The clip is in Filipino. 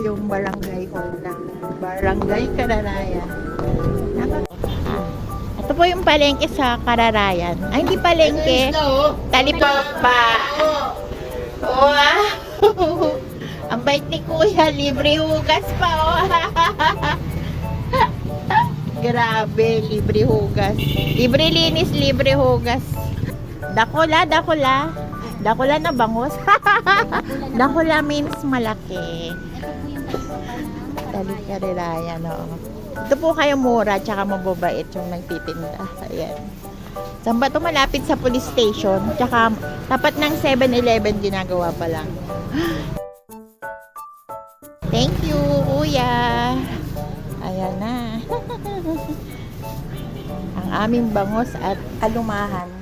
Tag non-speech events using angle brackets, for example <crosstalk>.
yung barangay hall ng barangay Kararayan. Ito po yung palengke sa Kararayan. Ay, hindi palengke. Talipag pa. Wow! <laughs> Ang bait ni Kuya, libre hugas pa. Oh. <laughs> Grabe, libre hugas. Libre linis, libre hugas. Dakola, dakola. Dakula na bangus. <laughs> dakula means malaki. Dali ka rin oo. Ito po kayo mura, tsaka mababait yung nagtitinda. Ayan. Saan ba ito? Malapit sa police station. Tsaka tapat ng 7-Eleven ginagawa pa lang. <gasps> Thank you, kuya. Ayan na. <laughs> Ang aming bangos at alumahan.